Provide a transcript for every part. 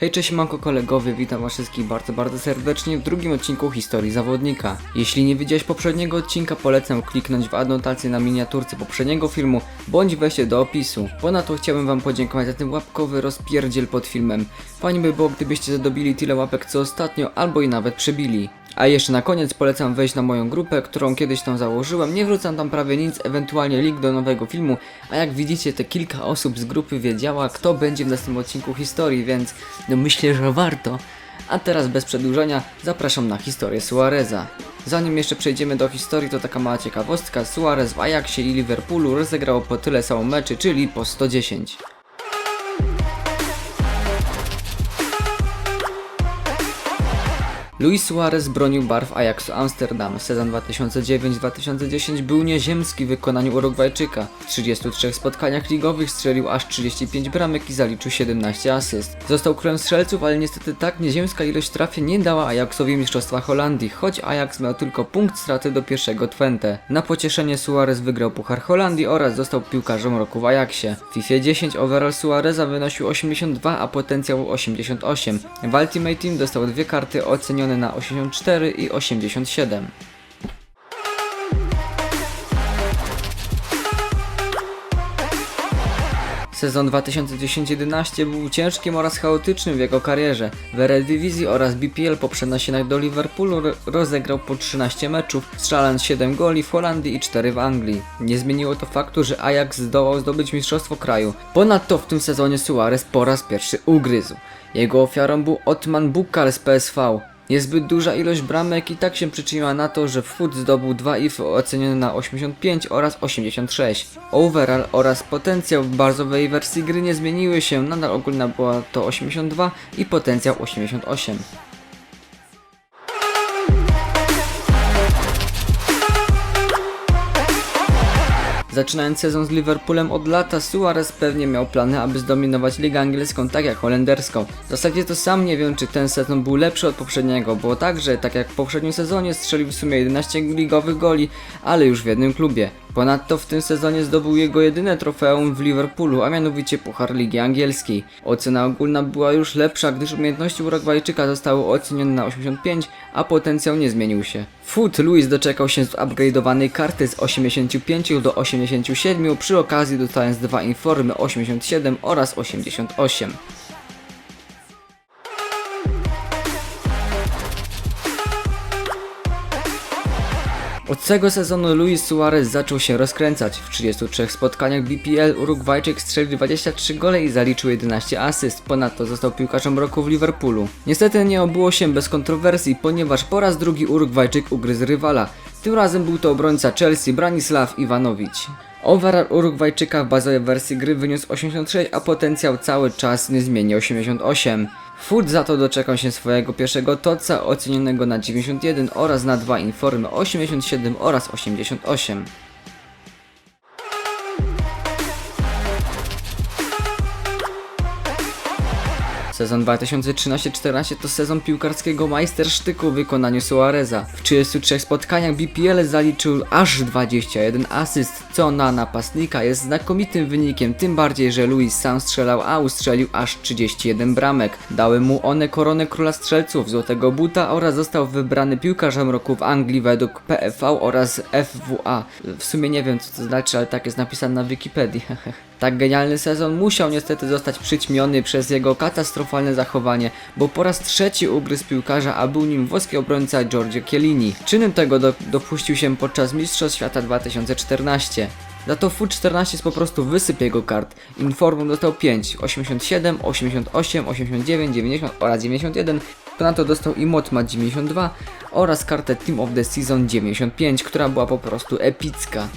Hej, cześć, manko kolegowie, witam was wszystkich bardzo, bardzo serdecznie w drugim odcinku historii zawodnika. Jeśli nie widziałeś poprzedniego odcinka, polecam kliknąć w anotację na miniaturce poprzedniego filmu, bądź wejście do opisu. Ponadto chciałbym wam podziękować za ten łapkowy rozpierdziel pod filmem. Fajnie by było, gdybyście zadobili tyle łapek co ostatnio, albo i nawet przebili. A jeszcze na koniec polecam wejść na moją grupę, którą kiedyś tam założyłem. Nie wrzucam tam prawie nic, ewentualnie link do nowego filmu. A jak widzicie, te kilka osób z grupy wiedziała, kto będzie w następnym odcinku historii, więc no myślę, że warto. A teraz bez przedłużania zapraszam na historię Suareza. Zanim jeszcze przejdziemy do historii, to taka mała ciekawostka. Suarez w Ajaxie i Liverpoolu rozegrał po tyle samo meczy, czyli po 110. Luis Suarez bronił barw Ajaxu Amsterdam. Sezon 2009-2010 był nieziemski w wykonaniu Urugwajczyka. W 33 spotkaniach ligowych strzelił aż 35 bramek i zaliczył 17 asyst. Został królem strzelców, ale niestety tak nieziemska ilość trafień nie dała Ajaxowi Mistrzostwa Holandii, choć Ajax miał tylko punkt straty do pierwszego Twente. Na pocieszenie Suarez wygrał Puchar Holandii oraz został piłkarzem roku w Ajaxie. W FIFA 10 overall Suareza wynosił 82, a potencjał 88. W Ultimate Team dostał dwie karty ocenione na 84 i 87. Sezon 2010-11 był ciężkim oraz chaotycznym w jego karierze. W Eredivisie oraz BPL po przenasinach do Liverpoolu ro- rozegrał po 13 meczów, strzelając 7 goli w Holandii i 4 w Anglii. Nie zmieniło to faktu, że Ajax zdołał zdobyć mistrzostwo kraju. Ponadto w tym sezonie Suarez po raz pierwszy ugryzł. Jego ofiarą był Otman Bukal z PSV. Niezbyt duża ilość bramek i tak się przyczyniła na to, że Foot zdobył dwa ify ocenione na 85 oraz 86. Overall oraz potencjał w bazowej wersji gry nie zmieniły się, nadal ogólna była to 82 i potencjał 88. Zaczynając sezon z Liverpoolem od lata, Suarez pewnie miał plany, aby zdominować ligę angielską tak jak holenderską. W zasadzie to sam nie wiem, czy ten sezon był lepszy od poprzedniego. Było tak, że tak jak w poprzednim sezonie strzelił w sumie 11 ligowych goli, ale już w jednym klubie. Ponadto w tym sezonie zdobył jego jedyne trofeum w Liverpoolu, a mianowicie Puchar Ligi Angielskiej. Ocena ogólna była już lepsza, gdyż umiejętności Urugwajczyka zostały ocenione na 85, a potencjał nie zmienił się. Foot Luis doczekał się zupgrade'owanej karty z 85 do 87, przy okazji dostając dwa informy 87 oraz 88. Od tego sezonu Luis Suarez zaczął się rozkręcać. W 33 spotkaniach BPL Urugwajczyk strzelił 23 gole i zaliczył 11 asyst. Ponadto został piłkarzem roku w Liverpoolu. Niestety nie obyło się bez kontrowersji, ponieważ po raz drugi Urugwajczyk ugryzł rywala. Tym razem był to obrońca Chelsea Branisław Iwanowicz. Overall Urugwajczyka w bazowej wersji gry wyniósł 86, a potencjał cały czas niezmiennie 88. Foot za to doczekał się swojego pierwszego toca ocenionego na 91 oraz na dwa informy 87 oraz 88. Sezon 2013-14 to sezon piłkarskiego majstersztyku w wykonaniu Suareza. W 33 spotkaniach BPL zaliczył aż 21 asyst, co na napastnika jest znakomitym wynikiem, tym bardziej, że Luis sam strzelał, a ustrzelił aż 31 bramek. Dały mu one koronę króla strzelców, złotego buta oraz został wybrany piłkarzem roku w Anglii według PFV oraz FWA. W sumie nie wiem co to znaczy, ale tak jest napisane na Wikipedii. Tak genialny sezon musiał niestety zostać przyćmiony przez jego katastrofalne zachowanie, bo po raz trzeci ugryzł piłkarza, a był nim włoski obrońca Giorgio Chiellini. Czynem tego do, dopuścił się podczas Mistrzostw Świata 2014. Za to FUT 14 jest po prostu wysyp jego kart. Informum dostał 5, 87, 88, 89, 90 oraz 91. Ponadto dostał i Motma 92 oraz kartę Team of the Season 95, która była po prostu epicka.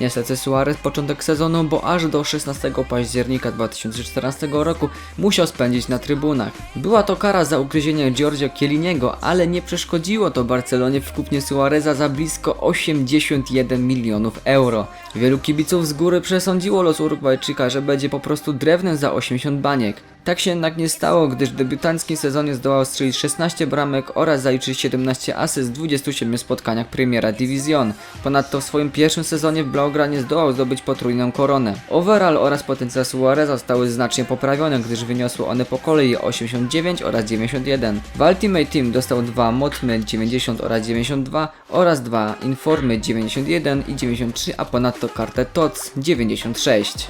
Niestety Suarez początek sezonu, bo aż do 16 października 2014 roku musiał spędzić na trybunach. Była to kara za ugryzienie Giorgio Chielliniego, ale nie przeszkodziło to Barcelonie w kupnie Suareza za blisko 81 milionów euro. Wielu kibiców z góry przesądziło los Urugwajczyka, że będzie po prostu drewnem za 80 baniek. Tak się jednak nie stało, gdyż w debiutanckim sezonie zdołał strzelić 16 bramek oraz zaliczyć 17 asyst w 27 spotkaniach Premiera Division. Ponadto w swoim pierwszym sezonie w Blaugranie zdołał zdobyć potrójną koronę. Overall oraz potencjał Suareza zostały znacznie poprawione, gdyż wyniosły one po kolei 89 oraz 91. W Ultimate Team dostał dwa Motmy 90 oraz 92 oraz dwa Informy 91 i 93, a ponadto kartę TOTS 96.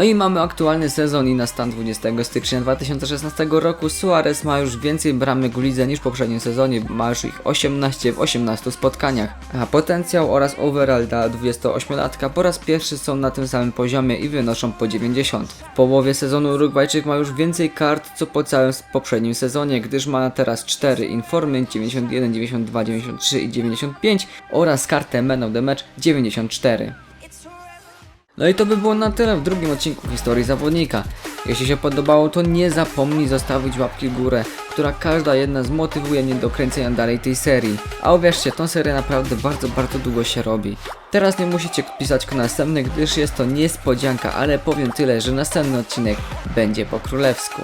No i mamy aktualny sezon i na stan 20 stycznia 2016 roku Suarez ma już więcej bramek w lidze niż w poprzednim sezonie, ma już ich 18 w 18 spotkaniach. A potencjał oraz overall dla 28-latka po raz pierwszy są na tym samym poziomie i wynoszą po 90. W połowie sezonu Urugwajczyk ma już więcej kart co po całym poprzednim sezonie, gdyż ma teraz 4 informy 91, 92, 93 i 95 oraz kartę Man of the Match 94. No i to by było na tyle w drugim odcinku historii zawodnika. Jeśli się podobało, to nie zapomnij zostawić łapki w górę, która każda jedna zmotywuje mnie do kręcenia dalej tej serii. A uwierzcie, tą serię naprawdę bardzo, bardzo długo się robi. Teraz nie musicie pisać kto następny, gdyż jest to niespodzianka, ale powiem tyle, że następny odcinek będzie po królewsku.